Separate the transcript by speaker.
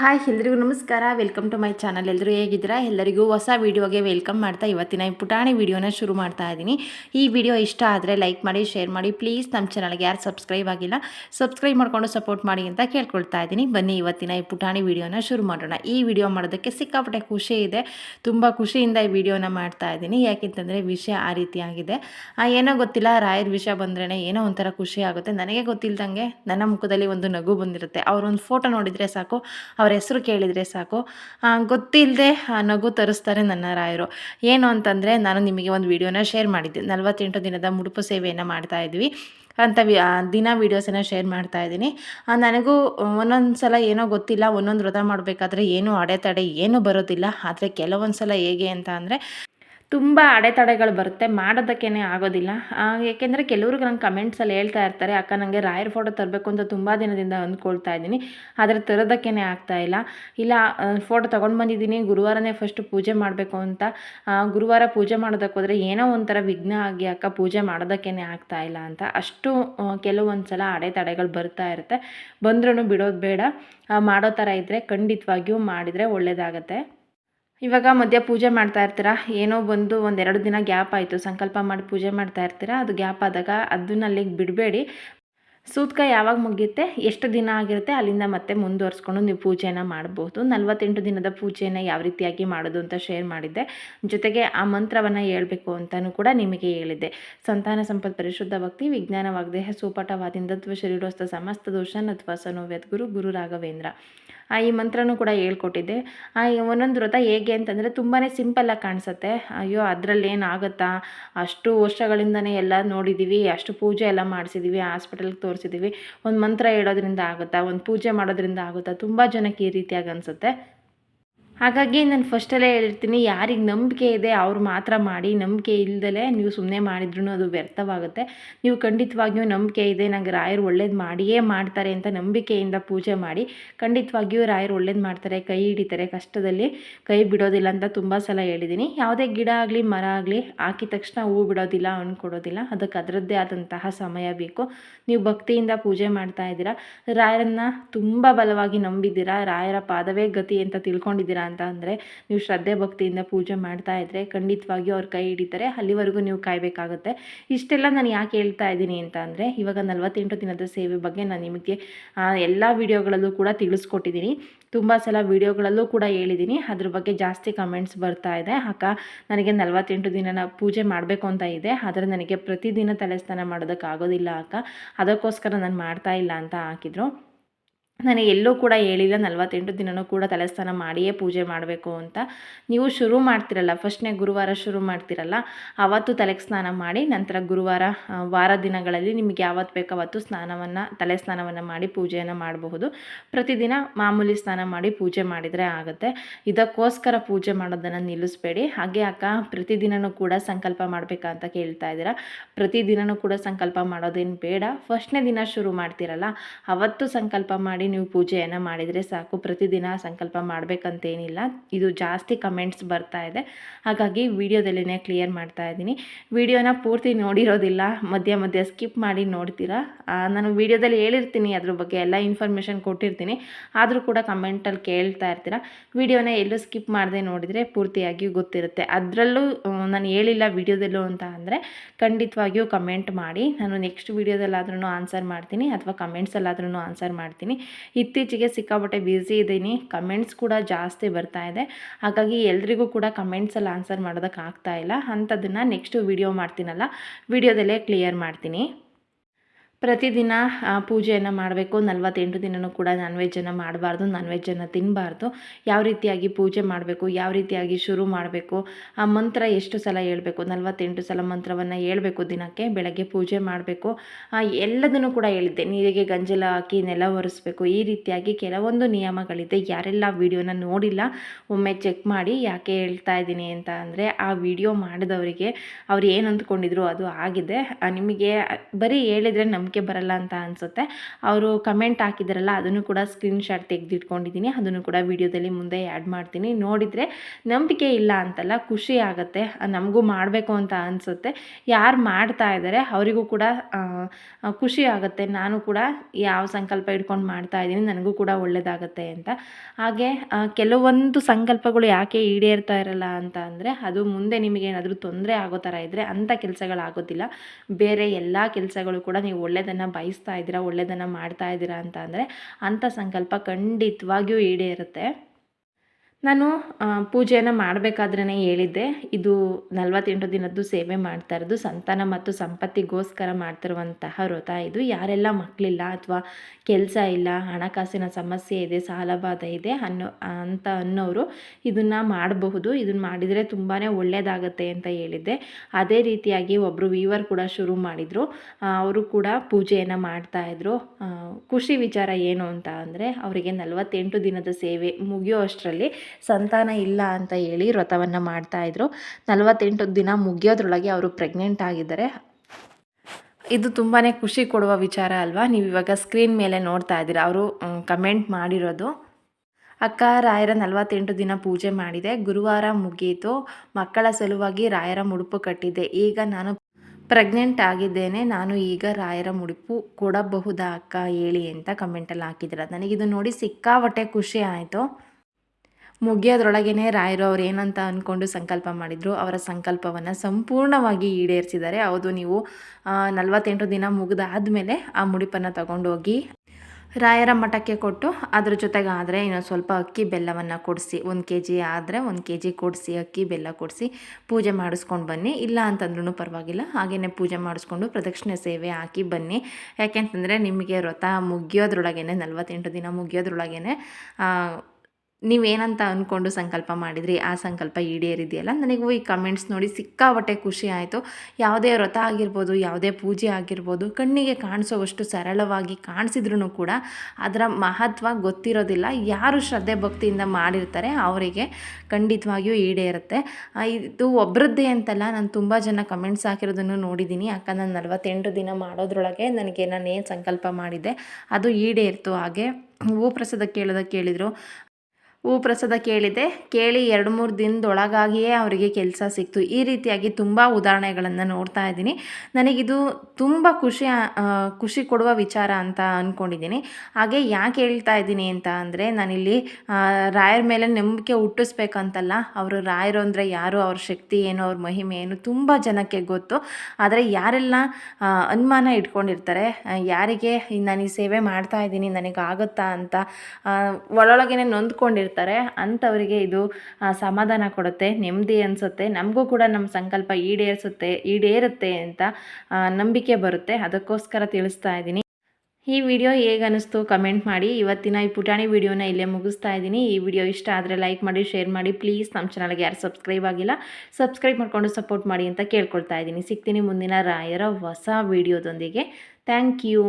Speaker 1: Hi, ಎಲ್ರಿಗೂ ನಮಸ್ಕಾರ. Welcome to my channel ಎಲ್ಲರೂ ಹೇಗಿದ್ದೀರಾ? ಎಲ್ಲರಿಗೂ ಹೊಸ ವೀಡಿಯೋಗೆ ವೆಲ್ಕಮ್ ಮಾಡ್ತಾ ಇವತ್ತಿನ ಪುಟಾಣಿ ವಿಡಿಯೋನ ಶುರು ಮಾಡ್ತಾ ಇದ್ದೀನಿ. ಈ ವಿಡಿಯೋ ಇಷ್ಟ ಆದರೆ ಲೈಕ್ ಮಾಡಿ ಶೇರ್ ಮಾಡಿ. ಪ್ಲೀಸ್ ನಮ್ಮ ಚಾನಲ್ಗೆ ಯಾರು ಸಬ್ಸ್ಕ್ರೈಬ್ ಆಗಿಲ್ಲ ಸಬ್ಸ್ಕ್ರೈಬ್ ಮಾಡ್ಕೊಂಡು ಸಪೋರ್ಟ್ ಮಾಡಿ ಅಂತ ಕೇಳ್ಕೊಳ್ತಾ ಇದ್ದೀನಿ. ಬನ್ನಿ ಇವತ್ತಿನ ಈ ಪುಟಾಣಿ ವಿಡಿಯೋನ ಶುರು ಮಾಡೋಣ. ಈ ವಿಡಿಯೋ ಮಾಡೋದಕ್ಕೆ ಸಿಕ್ಕಾಪಟ್ಟೆ ಖುಷಿ ಇದೆ. ತುಂಬ ಖುಷಿಯಿಂದ ಈ ವಿಡಿಯೋನ ಮಾಡ್ತಾ ಇದ್ದೀನಿ. ಯಾಕೆಂತಂದರೆ ವಿಷಯ ಆ ರೀತಿಯಾಗಿದೆ. ಏನೋ ಗೊತ್ತಿಲ್ಲ, ರಾಯರ್ ವಿಷಯ ಬಂದ್ರೇ ಏನೋ ಒಂಥರ ಖುಷಿ ಆಗುತ್ತೆ. ನನಗೆ ಗೊತ್ತಿಲ್ದಂಗೆ ನನ್ನ ಮುಖದಲ್ಲಿ ಒಂದು ನಗು ಬಂದಿರುತ್ತೆ. ಅವರೊಂದು ಫೋಟೋ ನೋಡಿದರೆ ಸಾಕು. ಹೆಸರು ಕೇಳಿದರೆ ಸಾಕು. ಗೊತ್ತಿಲ್ಲದೆ ನಗು ತರಿಸ್ತಾರೆ ನನ್ನ ರಾಯರು. ಏನು ಅಂತಂದರೆ, ನಾನು ನಿಮಗೆ ಒಂದು ವಿಡಿಯೋನ ಶೇರ್ ಮಾಡಿದ್ದೆ. ನಲವತ್ತೆಂಟು ದಿನದ ಮುಡುಪು ಸೇವೆಯನ್ನು ಮಾಡ್ತಾ ಇದ್ವಿ. ಅಂತ ದಿನ ವೀಡಿಯೋಸನ್ನು ಶೇರ್ ಮಾಡ್ತಾ ಇದ್ದೀನಿ. ನನಗೂ ಒಂದೊಂದು ಸಲ ಏನೋ ಗೊತ್ತಿಲ್ಲ, ಒಂದೊಂದು ವ್ರತ ಮಾಡಬೇಕಾದ್ರೆ ಏನೂ ಅಡೆತಡೆ ಏನೂ ಬರೋದಿಲ್ಲ. ಆದರೆ ಕೆಲವೊಂದು ಸಲ ಹೇಗೆ ಅಂತ ಅಂದರೆ ತುಂಬ ಅಡೆತಡೆಗಳು ಬರುತ್ತೆ. ಮಾಡೋದಕ್ಕೇ ಆಗೋದಿಲ್ಲ. ಏಕೆಂದರೆ ಕೆಲವ್ರಿಗೆ ನಂಗೆ ಕಮೆಂಟ್ಸಲ್ಲಿ ಹೇಳ್ತಾ ಇರ್ತಾರೆ, ಅಕ್ಕ ನನಗೆ ರಾಯರ್ ಫೋಟೋ ತರಬೇಕು ಅಂತ ತುಂಬ ದಿನದಿಂದ ಅಂದ್ಕೊಳ್ತಾ ಇದ್ದೀನಿ. ಆದರೆ ತರೋದಕ್ಕೇ ಆಗ್ತಾ ಇಲ್ಲ. ಇಲ್ಲ ಫೋಟೋ ತೊಗೊಂಡು ಬಂದಿದ್ದೀನಿ. ಗುರುವಾರನೇ ಫಸ್ಟ್ ಪೂಜೆ ಮಾಡಬೇಕು ಅಂತ. ಗುರುವಾರ ಪೂಜೆ ಮಾಡೋದಕ್ಕೆ ಹೋದರೆ ಏನೋ ಒಂಥರ ವಿಘ್ನ ಆಗಿ, ಅಕ್ಕ, ಪೂಜೆ ಮಾಡೋದಕ್ಕೇ ಇಲ್ಲ ಅಂತ ಅಷ್ಟು ಕೆಲವೊಂದು ಸಲ ಅಡೆತಡೆಗಳು ಬರ್ತಾ ಇರುತ್ತೆ. ಬಂದ್ರೂ ಬಿಡೋದು ಬೇಡ. ಮಾಡೋ ಥರ ಇದ್ದರೆ ಖಂಡಿತವಾಗಿಯೂ ಮಾಡಿದರೆ ಒಳ್ಳೆಯದಾಗತ್ತೆ ಇವಾಗ ಮಧ್ಯ ಪೂಜೆ ಮಾಡ್ತಾ ಇರ್ತೀರಾ? ಏನೋ ಬಂದು ಒಂದೆರಡು ದಿನ ಗ್ಯಾಪ್ ಆಯಿತು. ಸಂಕಲ್ಪ ಮಾಡಿ ಪೂಜೆ ಮಾಡ್ತಾ ಇರ್ತೀರಾ? ಅದು ಗ್ಯಾಪ್ ಆದಾಗ ಅದನ್ನ ಅಲ್ಲಿಗೆ ಬಿಡಬೇಡಿ. ಸೂತ್ಕ ಯಾವಾಗ ಮುಗಿಯುತ್ತೆ? ಎಷ್ಟು ದಿನ ಆಗಿರುತ್ತೆ? ಅಲ್ಲಿಂದ ಮತ್ತೆ ಮುಂದುವರ್ಸ್ಕೊಂಡು ನೀವು ಪೂಜೆನ ಮಾಡ್ಬೋದು. ನಲವತ್ತೆಂಟು ದಿನದ ಪೂಜೆನ ಯಾವ ರೀತಿಯಾಗಿ ಮಾಡೋದು ಅಂತ ಶೇರ್ ಮಾಡಿದ್ದೆ. ಜೊತೆಗೆ ಆ ಮಂತ್ರವನ್ನು ಹೇಳಬೇಕು ಅಂತಲೂ ಕೂಡ ನಿಮಗೆ ಹೇಳಿದ್ದೆ. ಸಂತಾನ ಸಂಪತ್, ಪರಿಶುದ್ಧ ಭಕ್ತಿ, ವಿಜ್ಞಾನ ವಾಗ್ದೇಹ ಸೂಪಟವಾದಿಂದತ್ವ ಶರೀರೋಸ್ಥ ಸಮಸ್ತ ದೋಷ ನತ್ವ ಸನೋವ್ಯತ್ ಗುರು ಗುರು ರಾಘವೇಂದ್ರ. ಈ ಮಂತ್ರನೂ ಕೂಡ ಹೇಳ್ಕೊಟ್ಟಿದ್ದೆ. ಆ ಒಂದೊಂದು ವ್ರತ ಹೇಗೆ ಅಂತಂದರೆ ತುಂಬಾ ಸಿಂಪಲ್ಲಾಗಿ ಕಾಣಿಸುತ್ತೆ. ಅಯ್ಯೋ, ಅದರಲ್ಲಿ ಏನಾಗುತ್ತಾ? ಅಷ್ಟು ವರ್ಷಗಳಿಂದನೇ ಎಲ್ಲ ನೋಡಿದ್ದೀವಿ ಅಷ್ಟು ಪೂಜೆ ಎಲ್ಲ ಮಾಡಿಸಿದ್ದೀವಿ ಹಾಸ್ಪಿಟಲ್ಗೆ ತೋರಿಸಿದ್ದೀವಿ ಒಂದು ಮಂತ್ರ ಹೇಳೋದ್ರಿಂದ ಆಗುತ್ತಾ? ಒಂದು ಪೂಜೆ ಮಾಡೋದ್ರಿಂದ ಆಗುತ್ತಾ? ತುಂಬ ಜನಕ್ಕೆ ಈ ರೀತಿಯಾಗಿ ಅನಿಸುತ್ತೆ. ಹಾಗಾಗಿ ನಾನು ಫಸ್ಟಲ್ಲೇ ಹೇಳಿರ್ತೀನಿ ಯಾರಿಗೆ ನಂಬಿಕೆ ಇದೆ ಅವ್ರು ಮಾತ್ರ ಮಾಡಿ, ನಂಬಿಕೆ ಇಲ್ದಲೇ ನೀವು ಸುಮ್ಮನೆ ಮಾಡಿದ್ರೂ ಅದು ವ್ಯರ್ಥವಾಗುತ್ತೆ. ನೀವು ಖಂಡಿತವಾಗಿಯೂ ನಂಬಿಕೆ ಇದೆ, ನಂಗೆ ರಾಯರು ಒಳ್ಳೇದು ಮಾಡಿಯೇ ಮಾಡ್ತಾರೆ ಅಂತ ನಂಬಿಕೆಯಿಂದ ಪೂಜೆ ಮಾಡಿ, ಖಂಡಿತವಾಗಿಯೂ ರಾಯರು ಒಳ್ಳೇದು ಮಾಡ್ತಾರೆ, ಕೈ ಹಿಡಿತಾರೆ, ಕಷ್ಟದಲ್ಲಿ ಕೈ ಬಿಡೋದಿಲ್ಲ ಅಂತ ತುಂಬ ಸಲ ಹೇಳಿದ್ದೀನಿ ಯಾವುದೇ ಗಿಡ ಆಗಲಿ, ಮರ ಆಗಲಿ, ಹಾಕಿದ ತಕ್ಷಣ ಹೂ ಬಿಡೋದಿಲ್ಲ, ಹಣ್ಣು ಕೊಡೋದಿಲ್ಲ, ಅದಕ್ಕೆ ಅದರದ್ದೇ ಆದಂತಹ ಸಮಯ ಬೇಕು. ನೀವು ಭಕ್ತಿಯಿಂದ ಪೂಜೆ ಮಾಡ್ತಾ ಇದ್ದೀರಾ, ರಾಯರನ್ನು ತುಂಬ ಬಲವಾಗಿ ನಂಬಿದ್ದೀರಾ, ರಾಯರ ಪಾದವೇ ಗತಿ ಅಂತ ತಿಳ್ಕೊಂಡಿದ್ದೀರಾ ಅಂತ ಅಂದರೆ ನೀವು ಶ್ರದ್ಧೆ ಭಕ್ತಿಯಿಂದ ಪೂಜೆ ಮಾಡ್ತಾ ಇದ್ದರೆ ಖಂಡಿತವಾಗಿಯೂ ಅವ್ರ ಕೈ ಹಿಡಿತಾರೆ. ಅಲ್ಲಿವರೆಗೂ ನೀವು ಕಾಯಬೇಕಾಗುತ್ತೆ. ಇಷ್ಟೆಲ್ಲ ನಾನು ಯಾಕೆ ಹೇಳ್ತಾ ಇದ್ದೀನಿ ಅಂತ ಅಂದರೆ ಇವಾಗ ನಲವತ್ತೆಂಟು ದಿನದ ಸೇವೆ ಬಗ್ಗೆ ನಾನು ನಿಮಗೆ ಎಲ್ಲ ವಿಡಿಯೋಗಳಲ್ಲೂ ಕೂಡ ತಿಳಿಸ್ಕೊಟ್ಟಿದ್ದೀನಿ. ತುಂಬ ಸಲ ವಿಡಿಯೋಗಳಲ್ಲೂ ಕೂಡ ಹೇಳಿದ್ದೀನಿ. ಅದ್ರ ಬಗ್ಗೆ ಜಾಸ್ತಿ ಕಮೆಂಟ್ಸ್ ಬರ್ತಾ ಇದೆ. ಅಕ್ಕ ನನಗೆ ನಲವತ್ತೆಂಟು ದಿನನ ಪೂಜೆ ಮಾಡಬೇಕು ಅಂತ ಇದೆ. ಆದರೆ ನನಗೆ ಪ್ರತಿದಿನ ತಲೆಸ್ಥಾನ ಮಾಡೋದಕ್ಕಾಗೋದಿಲ್ಲ ಅಕ್ಕ ಅದಕ್ಕೋಸ್ಕರ ನಾನು ಮಾಡ್ತಾ ಇಲ್ಲ ಅಂತ ಹಾಕಿದ್ರು. ನನಗೆ ಎಲ್ಲೂ ಕೂಡ ಹೇಳಿಲ್ಲ, ನಲವತ್ತೆಂಟು ದಿನವೂ ಕೂಡ ತಲೆಸ್ನಾನ ಮಾಡಿಯೇ ಪೂಜೆ ಮಾಡಬೇಕು ಅಂತ. ನೀವು ಶುರು ಮಾಡ್ತಿರಲ್ಲ, ಫಸ್ಟ್ನೇ ಗುರುವಾರ ಶುರು ಮಾಡ್ತಿರಲ್ಲ ಆವತ್ತು ತಲೆಗೆ ಸ್ನಾನ ಮಾಡಿ, ನಂತರ ಗುರುವಾರ ವಾರ ದಿನಗಳಲ್ಲಿ ನಿಮಗೆ ಯಾವತ್ತು ಬೇಕು ಅವತ್ತು ಸ್ನಾನವನ್ನು ತಲೆ ಸ್ನಾನವನ್ನು ಮಾಡಿ ಪೂಜೆಯನ್ನು ಮಾಡಬಹುದು. ಪ್ರತಿದಿನ ಮಾಮೂಲಿ ಸ್ನಾನ ಮಾಡಿ ಪೂಜೆ ಮಾಡಿದರೆ ಆಗುತ್ತೆ. ಇದಕ್ಕೋಸ್ಕರ ಪೂಜೆ ಮಾಡೋದನ್ನು ನಿಲ್ಲಿಸ್ಬೇಡಿ. ಹಾಗೆ ಅಕ್ಕ ಪ್ರತಿದಿನವೂ ಕೂಡ ಸಂಕಲ್ಪ ಮಾಡಬೇಕಂತ ಕೇಳ್ತಾ ಇದ್ದೀರಾ? ಪ್ರತಿದಿನವೂ ಕೂಡ ಸಂಕಲ್ಪ ಮಾಡೋದೇನು ಬೇಡ. ಫಸ್ಟ್ನೇ ದಿನ ಶುರು ಮಾಡ್ತಿರಲ್ಲ, ಅವತ್ತು ಸಂಕಲ್ಪ ಮಾಡಿ ನೀವು ಪೂಜೆಯನ್ನು ಮಾಡಿದರೆ ಸಾಕು. ಪ್ರತಿದಿನ ಸಂಕಲ್ಪ ಮಾಡಬೇಕಂತೇನಿಲ್ಲ. ಇದು ಜಾಸ್ತಿ ಕಮೆಂಟ್ಸ್ ಬರ್ತಾ ಇದೆ. ಹಾಗಾಗಿ ವಿಡಿಯೋದಲ್ಲೇ ಕ್ಲಿಯರ್ ಮಾಡ್ತಾ ಇದ್ದೀನಿ. ವಿಡಿಯೋನ ಪೂರ್ತಿ ನೋಡಿರೋದಿಲ್ಲ. ಮಧ್ಯ ಮಧ್ಯ ಸ್ಕಿಪ್ ಮಾಡಿ ನೋಡ್ತೀರಾ? ನಾನು ವಿಡಿಯೋದಲ್ಲಿ ಹೇಳಿರ್ತೀನಿ. ಅದ್ರ ಬಗ್ಗೆ ಎಲ್ಲ ಇನ್ಫಾರ್ಮೇಷನ್ ಕೊಟ್ಟಿರ್ತೀನಿ. ಆದರೂ ಕೂಡ ಕಮೆಂಟಲ್ಲಿ ಕೇಳ್ತಾ ಇರ್ತೀರ? ವಿಡಿಯೋನ ಎಲ್ಲೂ ಸ್ಕಿಪ್ ಮಾಡದೆ ನೋಡಿದರೆ ಪೂರ್ತಿಯಾಗಿ ಗೊತ್ತಿರುತ್ತೆ. ಅದರಲ್ಲೂ ನಾನು ಹೇಳಿಲ್ಲ ವಿಡಿಯೋದಲ್ಲೂ ಅಂತ ಅಂದರೆ ಖಂಡಿತವಾಗಿಯೂ ಕಮೆಂಟ್ ಮಾಡಿ. ನಾನು ನೆಕ್ಸ್ಟ್ ವಿಡಿಯೋದಲ್ಲಾದ್ರೂ ಆನ್ಸರ್ ಮಾಡ್ತೀನಿ ಅಥವಾ ಕಮೆಂಟ್ಸಲ್ಲಾದ್ರೂ ಆನ್ಸರ್ ಮಾಡ್ತೀನಿ. ಇತ್ತೀಚೆಗೆ ಸಿಕ್ಕಾಪಟ್ಟೆ ಬ್ಯುಸಿ ಇದ್ದೀನಿ. ಕಮೆಂಟ್ಸ್ ಕೂಡ ಜಾಸ್ತಿ ಬರ್ತಾ ಇದೆ. ಹಾಗಾಗಿ ಎಲ್ರಿಗೂ ಕೂಡ ಕಮೆಂಟ್ಸಲ್ಲಿ ಆನ್ಸರ್ ಮಾಡೋದಕ್ಕೆ ಆಗ್ತಾ ಇಲ್ಲ. ಅಂಥದ್ದನ್ನು ನೆಕ್ಸ್ಟು ವಿಡಿಯೋ ಮಾಡ್ತೀನಲ್ಲ ವಿಡಿಯೋದಲ್ಲೇ ಕ್ಲಿಯರ್ ಮಾಡ್ತೀನಿ. ಪ್ರತಿದಿನ ಪೂಜೆಯನ್ನು ಮಾಡಬೇಕು. ನಲವತ್ತೆಂಟು ದಿನವೂ ಕೂಡ ನಾನ್ ವೆಜ್ಜನ್ನು ಮಾಡಬಾರ್ದು ನಾನ್ ವೆಜ್ಜನ್ನು ತಿನ್ನಬಾರ್ದು ಯಾವ ರೀತಿಯಾಗಿ ಪೂಜೆ ಮಾಡಬೇಕು, ಯಾವ ರೀತಿಯಾಗಿ ಶುರು ಮಾಡಬೇಕು, ಆ ಮಂತ್ರ ಎಷ್ಟು ಸಲ ಹೇಳಬೇಕು, ನಲವತ್ತೆಂಟು ಸಲ ಮಂತ್ರವನ್ನು ಹೇಳಬೇಕು ದಿನಕ್ಕೆ, ಬೆಳಗ್ಗೆ ಪೂಜೆ ಮಾಡಬೇಕು. ಎಲ್ಲದನ್ನು ಕೂಡ ಹೇಳಿದ್ದೆ. ನೀರಿಗೆ ಗಂಜಲ ಹಾಕಿ ನೆಲ ಒರೆಸ್ಬೇಕು. ಈ ರೀತಿಯಾಗಿ ಕೆಲವೊಂದು ನಿಯಮಗಳಿದೆ. ಯಾರೆಲ್ಲ ವಿಡಿಯೋನ ನೋಡಿಲ್ಲ, ಒಮ್ಮೆ ಚೆಕ್ ಮಾಡಿ ಯಾಕೆ ಹೇಳ್ತಾ ಇದ್ದೀನಿ ಅಂತ ಅಂದರೆ, ಆ ವಿಡಿಯೋ ಮಾಡಿದವರಿಗೆ ಅವ್ರು ಏನು ಅಂದ್ಕೊಂಡಿದ್ರು ಅದು ಆಗಿದೆ. ನಿಮಗೆ ಬರೀ ಹೇಳಿದರೆ ನಂಬಿಕೆ ನಂಬಿಕೆ ಬರಲ್ಲ ಅಂತ ಅನಿಸುತ್ತೆ. ಅವರು ಕಮೆಂಟ್ ಹಾಕಿದಾರಲ್ಲ, ಅದನ್ನು ಕೂಡ ಸ್ಕ್ರೀನ್ಶಾಟ್ ತೆಗೆದಿಟ್ಕೊಂಡಿದ್ದೀನಿ ಅದನ್ನು ಕೂಡ ವಿಡಿಯೋದಲ್ಲಿ ಮುಂದೆ ಆ್ಯಡ್ ಮಾಡ್ತೀನಿ. ನೋಡಿದರೆ ನಂಬಿಕೆ ಇಲ್ಲ ಅಂತಲ್ಲ, ಖುಷಿ ಆಗುತ್ತೆ, ನಮಗೂ ಮಾಡಬೇಕು ಅಂತ ಅನಿಸುತ್ತೆ. ಯಾರು ಮಾಡ್ತಾ ಇದ್ದಾರೆ ಅವರಿಗೂ ಕೂಡ ಖುಷಿ ಆಗುತ್ತೆ. ನಾನು ಕೂಡ ಯಾವ ಸಂಕಲ್ಪ ಇಟ್ಕೊಂಡು ಮಾಡ್ತಾ ಇದ್ದೀನಿ, ನನಗೂ ಕೂಡ ಒಳ್ಳೆಯದಾಗತ್ತೆ ಅಂತ. ಹಾಗೆ ಕೆಲವೊಂದು ಸಂಕಲ್ಪಗಳು ಯಾಕೆ ಈಡೇರ್ತಾ ಇರಲ್ಲ ಅಂತ ಅಂದರೆ, ಅದು ಮುಂದೆ ನಿಮಗೆ ಏನಾದರೂ ತೊಂದರೆ ಆಗೋ ಥರ ಇದ್ದರೆ ಅಂಥ ಕೆಲಸಗಳಾಗೋದಿಲ್ಲ. ಬೇರೆ ಎಲ್ಲ ಕೆಲಸಗಳು ಕೂಡ ನೀವು ಒಳ್ಳೆಯದನ್ನು ಬಯಸ್ತಾ ಇದ್ದೀರಾ ಒಳ್ಳೆಯದನ್ನು ಮಾಡ್ತಾ ಇದ್ದೀರಾ ಅಂತ ಅಂದರೆ ಅಂಥ ಸಂಕಲ್ಪ ಖಂಡಿತವಾಗಿಯೂ ಈಡೇರುತ್ತೆ. ನಾನು ಪೂಜೆಯನ್ನು ಮಾಡಬೇಕಾದ್ರೇ ಹೇಳಿದ್ದೆ. ಇದು ನಲವತ್ತೆಂಟು ದಿನದ್ದು ಸೇವೆ ಮಾಡ್ತಾ ಇರೋದು. ಸಂತಾನ ಮತ್ತು ಸಂಪತ್ತಿಗೋಸ್ಕರ ಮಾಡ್ತಿರುವಂತಹ ವ್ರತ ಇದು. ಯಾರೆಲ್ಲ ಮಕ್ಕಳಿಲ್ಲ ಅಥವಾ ಕೆಲಸ ಇಲ್ಲ, ಹಣಕಾಸಿನ ಸಮಸ್ಯೆ ಇದೆ ಸಾಲಬಾಧ ಇದೆ ಅನ್ನೋ, ಅಂತ ಅನ್ನೋರು ಇದನ್ನು ಮಾಡಬಹುದು. ಇದನ್ನು ಮಾಡಿದರೆ ತುಂಬಾ ಒಳ್ಳೆಯದಾಗತ್ತೆ ಅಂತ ಹೇಳಿದ್ದೆ. ಅದೇ ರೀತಿಯಾಗಿ ಒಬ್ಬರು ವೀವರ್ ಕೂಡ ಶುರು ಮಾಡಿದರು. ಅವರು ಕೂಡ ಪೂಜೆಯನ್ನು ಮಾಡ್ತಾಯಿದ್ರು ಖುಷಿ ವಿಚಾರ ಏನು ಅಂತ ಅಂದರೆ, ಅವರಿಗೆ ನಲವತ್ತೆಂಟು ದಿನದ ಸೇವೆ ಮುಗಿಯೋ ಅಷ್ಟರಲ್ಲಿ ಸಂತಾನ ಇಲ್ಲ ಅಂತ ಹೇಳಿ ವ್ರತವನ್ನು ಮಾಡ್ತಾಯಿದ್ರು ನಲವತ್ತೆಂಟು ದಿನ ಮುಗಿಯೋದ್ರೊಳಗೆ ಅವರು ಪ್ರೆಗ್ನೆಂಟ್ ಆಗಿದ್ದಾರೆ. ಇದು ತುಂಬಾ ಖುಷಿ ಕೊಡುವ ವಿಚಾರ ಅಲ್ವಾ? ನೀವು ಇವಾಗ ಸ್ಕ್ರೀನ್ ಮೇಲೆ ನೋಡ್ತಾ ಇದ್ದೀರಾ. ಅವರು ಕಮೆಂಟ್ ಮಾಡಿರೋದು. ಅಕ್ಕ, ರಾಯರ ನಲವತ್ತೆಂಟು ದಿನ ಪೂಜೆ ಮಾಡಿದೆ. ಗುರುವಾರ ಮುಗೀತು. ಮಕ್ಕಳ ಸಲುವಾಗಿ ರಾಯರ ಮುಡುಪು ಕಟ್ಟಿದ್ದೆ ಈಗ ನಾನು ಪ್ರೆಗ್ನೆಂಟ್ ಆಗಿದ್ದೇನೆ. ನಾನು ಈಗ ರಾಯರ ಮುಡುಪು ಕೊಡಬಹುದಾ ಅಕ್ಕ? ಹೇಳಿ ಅಂತ ಕಮೆಂಟಲ್ಲಿ ಹಾಕಿದ್ದೀರ. ನನಗಿದು ನೋಡಿ ಸಿಕ್ಕಾಪಟ್ಟೆ ಖುಷಿ ಆಯಿತು. ಮುಗಿಯೋದ್ರೊಳಗೇ ರಾಯರು ಅವ್ರು ಏನಂತ ಅಂದ್ಕೊಂಡು ಸಂಕಲ್ಪ ಮಾಡಿದರು. ಅವರ ಸಂಕಲ್ಪವನ್ನು ಸಂಪೂರ್ಣವಾಗಿ ಈಡೇರಿಸಿದ್ದಾರೆ. ಹೌದು, ನೀವು ನಲವತ್ತೆಂಟು ದಿನ ಮುಗಿದಾದ್ಮೇಲೆ ಆ ಮುಡಿಪನ್ನು ತಗೊಂಡೋಗಿ ರಾಯರ ಮಠಕ್ಕೆ ಕೊಟ್ಟು ಅದ್ರ ಜೊತೆಗೆ ಆದರೆ ಇನ್ನೊಂದು ಸ್ವಲ್ಪ ಅಕ್ಕಿ ಬೆಲ್ಲವನ್ನು ಕೊಡಿಸಿ, ಒಂದು ಕೆ ಜಿ ಆದರೆ ಒಂದು ಕೆ ಜಿ ಕೊಡಿಸಿ, ಅಕ್ಕಿ ಬೆಲ್ಲ ಕೊಡಿಸಿ ಪೂಜೆ ಮಾಡಿಸ್ಕೊಂಡು ಬನ್ನಿ. ಇಲ್ಲ ಅಂತಂದ್ರೂ ಪರವಾಗಿಲ್ಲ. ಹಾಗೆಯೇ ಪೂಜೆ ಮಾಡಿಸ್ಕೊಂಡು ಪ್ರದಕ್ಷಿಣೆ ಸೇವೆ ಹಾಕಿ ಬನ್ನಿ. ಯಾಕೆಂತಂದರೆ ನಿಮಗೆ ವ್ರತ ಮುಗಿಯೋದ್ರೊಳಗೇ ನಲವತ್ತೆಂಟು ದಿನ ಮುಗಿಯೋದ್ರೊಳಗೇ ನೀವೇನಂತ ಅಂದ್ಕೊಂಡು ಸಂಕಲ್ಪ ಮಾಡಿದ್ರಿ, ಆ ಸಂಕಲ್ಪ ಈಡೇರಿದೆಯಲ್ಲ? ನನಗೂ ಈ ಕಮೆಂಟ್ಸ್ ನೋಡಿ ಸಿಕ್ಕಾಪಟ್ಟೆ ಖುಷಿ ಆಯಿತು. ಯಾವುದೇ ವ್ರತ ಆಗಿರ್ಬೋದು, ಯಾವುದೇ ಪೂಜೆ ಆಗಿರ್ಬೋದು, ಕಣ್ಣಿಗೆ ಕಾಣಿಸೋವಷ್ಟು ಸರಳವಾಗಿ ಕಾಣಿಸಿದ್ರೂ ಕೂಡ ಅದರ ಮಹತ್ವ ಗೊತ್ತಿರೋದಿಲ್ಲ. ಯಾರು ಶ್ರದ್ಧೆ ಭಕ್ತಿಯಿಂದ ಮಾಡಿರ್ತಾರೆ, ಅವರಿಗೆ ಖಂಡಿತವಾಗಿಯೂ ಈಡೇರುತ್ತೆ. ಇದು ಒಬ್ಬರದ್ದೇ ಅಂತಲ್ಲ, ನಾನು ತುಂಬ ಜನ ಕಮೆಂಟ್ಸ್ ಹಾಕಿರೋದನ್ನು ನೋಡಿದ್ದೀನಿ. ಯಾಕಂದ್ರೆ ನಾನು ನಲವತ್ತೆಂಟು ದಿನ ಮಾಡೋದ್ರೊಳಗೆ ನನಗೆ ನಾನು ಏನು ಸಂಕಲ್ಪ ಮಾಡಿದ್ದೆ, ಅದು ಈಡೇರಿತು. ಹಾಗೆ ಹೂ ಪ್ರಸಾದ ಕೇಳೋದಕ್ಕೆ ಕೇಳಿದರು ಹೂ ಪ್ರಸಾದ ಕೇಳಿದೆ. ಕೇಳಿ ಎರಡು ಮೂರು ದಿನದೊಳಗಾಗಿಯೇ ಅವರಿಗೆ ಕೆಲಸ ಸಿಕ್ತು. ಈ ರೀತಿಯಾಗಿ ತುಂಬ ಉದಾಹರಣೆಗಳನ್ನು ನೋಡ್ತಾ ಇದ್ದೀನಿ. ನನಗಿದು ತುಂಬ ಖುಷಿ ಖುಷಿ ಕೊಡುವ ವಿಚಾರ ಅಂತ ಅಂದ್ಕೊಂಡಿದ್ದೀನಿ ಹಾಗೆ ಯಾಕೆ ಹೇಳ್ತಾ ಇದ್ದೀನಿ ಅಂತ ಅಂದರೆ, ನಾನಿಲ್ಲಿ ರಾಯರ ಮೇಲೆ ನಂಬಿಕೆ ಹುಟ್ಟಿಸ್ಬೇಕಂತಲ್ಲ, ಅವರು ರಾಯರು ಅಂದರೆ ಯಾರು, ಅವ್ರ ಶಕ್ತಿ ಏನು, ಅವ್ರ ಮಹಿಮೆ ಏನು ತುಂಬ ಜನಕ್ಕೆ ಗೊತ್ತು. ಆದರೆ ಯಾರೆಲ್ಲ ಅನುಮಾನ ಇಟ್ಕೊಂಡಿರ್ತಾರೆ ಯಾರಿಗೆ ನಾನು ಈ ಸೇವೆ ಮಾಡ್ತಾ ಇದ್ದೀನಿ, ನನಗಾಗುತ್ತಾ ಅಂತ ಒಳೊಳಗೇನೆ ನೊಂದ್ಕೊಂಡಿರ್ತಾರೆ. ಅಂಥವರಿಗೆ ಇದು ಸಮಾಧಾನ ಕೊಡುತ್ತೆ, ನೆಮ್ಮದಿ ಅನಿಸುತ್ತೆ, ನಮಗೂ ಕೂಡ ನಮ್ಮ ಸಂಕಲ್ಪ ಈಡೇರಿಸುತ್ತೆ, ಈಡೇರುತ್ತೆ ಅಂತ ನಂಬಿಕೆ ಬರುತ್ತೆ. ಅದಕ್ಕೋಸ್ಕರ ತಿಳಿಸ್ತಾ ಇದ್ದೀನಿ. ಈ ವಿಡಿಯೋ ಹೇಗೆ ಅನ್ನಿಸ್ತು ಕಮೆಂಟ್ ಮಾಡಿ. ಇವತ್ತಿನ ಈ ಪುಟಾಣಿ ವಿಡಿಯೋನ ಇಲ್ಲೇ ಮುಗಿಸ್ತಾ ಇದ್ದೀನಿ. ಈ ವಿಡಿಯೋ ಇಷ್ಟ ಆದರೆ ಲೈಕ್ ಮಾಡಿ, ಶೇರ್ ಮಾಡಿ, ಪ್ಲೀಸ್ ನಮ್ಮ ಚಾನಲ್ಗೆ ಯಾರು ಸಬ್ಸ್ಕ್ರೈಬ್ ಆಗಿಲ್ಲ, ಸಬ್ಸ್ಕ್ರೈಬ್ ಮಾಡಿಕೊಂಡು ಸಪೋರ್ಟ್ ಮಾಡಿ ಅಂತ ಕೇಳ್ಕೊಳ್ತಾ ಇದ್ದೀನಿ. ಸಿಗ್ತೀನಿ ಮುಂದಿನ ರಾಯರ ಹೊಸ ವಿಡಿಯೋದೊಂದಿಗೆ. Thank you.